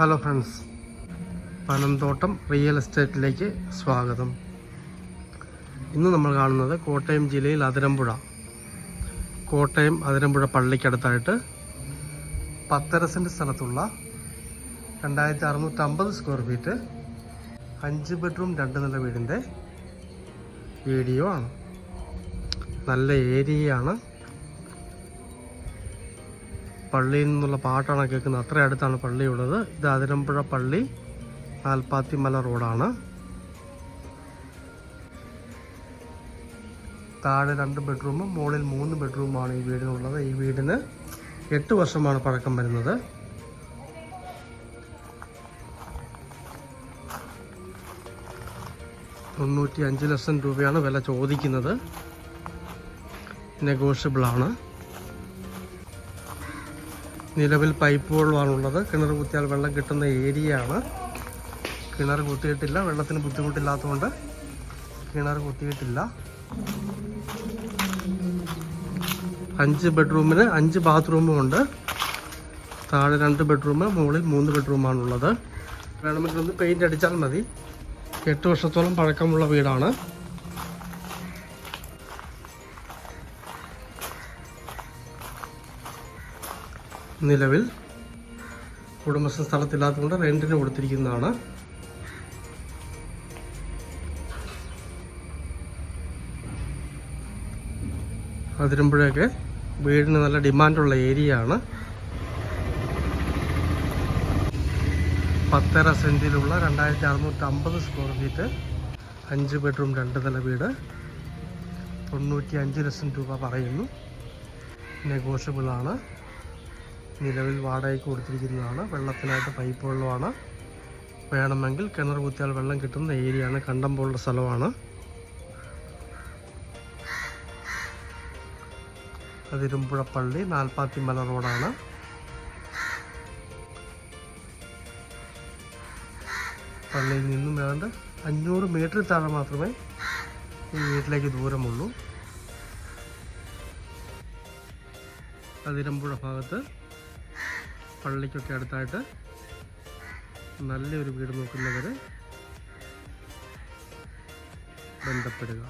Hello friends Panamthottam real എസ്റ്റേറ്റിലേക്ക് സ്വാഗതം. ഇന്ന് നമ്മൾ കാണുന്നത് കോട്ടയം ജില്ലയിൽ അതിരമ്പുഴ. കോട്ടയം അതിരമ്പുഴ പള്ളിക്കടുത്തായിട്ട് പത്തര സെന്റ് സ്ഥലത്തുള്ള രണ്ടായിരത്തി അറുന്നൂറ്റമ്പത് സ്ക്വയർ ഫീറ്റ് അഞ്ച് ബെഡ്റൂം രണ്ട് നില വീടിന്റെ വീഡിയോ ആണ്. നല്ല ഏരിയയാണ്. പള്ളിയിൽ നിന്നുള്ള പാട്ടാണ് കേൾക്കുന്നത്. അത്ര അടുത്താണ് പള്ളിയുള്ളത് ഇത് അതിരമ്പുഴ പള്ളി ആൽപ്പാത്തിമല റോഡാണ്. താഴെ രണ്ട് ബെഡ്റൂമും മുകളിൽ മൂന്ന് ബെഡ്റൂമാണ് ഈ വീടിനുള്ളത്. ഈ വീടിന് എട്ട് വർഷമാണ് പഴക്കം വരുന്നത്. തൊണ്ണൂറ്റി അഞ്ച് ലക്ഷം രൂപയാണ് വില ചോദിക്കുന്നത്. നെഗോഷ്യബിളാണ് നിലവിൽ പൈപ്പ് വെള്ളമാണുള്ളത് കിണർ കുത്തിയാൽ വെള്ളം കിട്ടുന്ന ഏരിയയാണ്. കിണർ കുത്തിയിട്ടില്ല. വെള്ളത്തിന് ബുദ്ധിമുട്ടില്ലാത്തതുകൊണ്ട് കിണർ കുത്തിയിട്ടില്ല. അഞ്ച് ബെഡ്റൂമിന് അഞ്ച് ബാത്റൂമും ഉണ്ട് താഴെ രണ്ട് ബെഡ്റൂം മുകളിൽ മൂന്ന് ബെഡ്റൂമാണുള്ളത്. വേണമെങ്കിൽ ഒന്ന് പെയിന്റ് അടിച്ചാൽ മതി. എട്ട് വർഷത്തോളം പഴക്കമുള്ള വീടാണ്. നിലവിൽ ഉടമസ്ഥ സ്ഥലത്തില്ലാത്തതുകൊണ്ട് റെന്റിന് കൊടുത്തിരിക്കുന്നതാണ്. അതിരമ്പുഴയൊക്കെ വീടിന് നല്ല ഡിമാൻഡുള്ള ഏരിയ ആണ് പത്തര സെന്റിലുള്ള രണ്ടായിരത്തി അറുന്നൂറ്റി അമ്പത് സ്ക്വയർ ഫീറ്റ് അഞ്ച് ബെഡ്റൂം രണ്ട് നില വീട്. തൊണ്ണൂറ്റി അഞ്ച് ലക്ഷം രൂപ പറയുന്നു. നെഗോഷ്യബിളാണ്. നിലവിൽ വാടകയ്ക്ക് കൊടുത്തിരിക്കുന്നതാണ്. വെള്ളത്തിനായിട്ട് പൈപ്പ് വെള്ളമാണ്. വേണമെങ്കിൽ കിണർ കുത്തിയാൽ വെള്ളം കിട്ടുന്ന ഏരിയയാണ് കണ്ടം പോലുള്ള സ്ഥലമാണ്. അതിരുമ്പുഴ പള്ളി നാൽപ്പാത്തിമല റോഡാണ് പള്ളിയിൽ നിന്നും ഏതാണ്ട് അഞ്ഞൂറ് മീറ്റർ താഴെ മാത്രമേ ഈ വീട്ടിലേക്ക് ദൂരമുള്ളൂ. അതിരമ്പുഴ ഭാഗത്ത് പള്ളിക്കൊക്കെ അടുത്തായിട്ട് നല്ലൊരു വീട് നോക്കുന്നവരെ ബന്ധപ്പെടുക.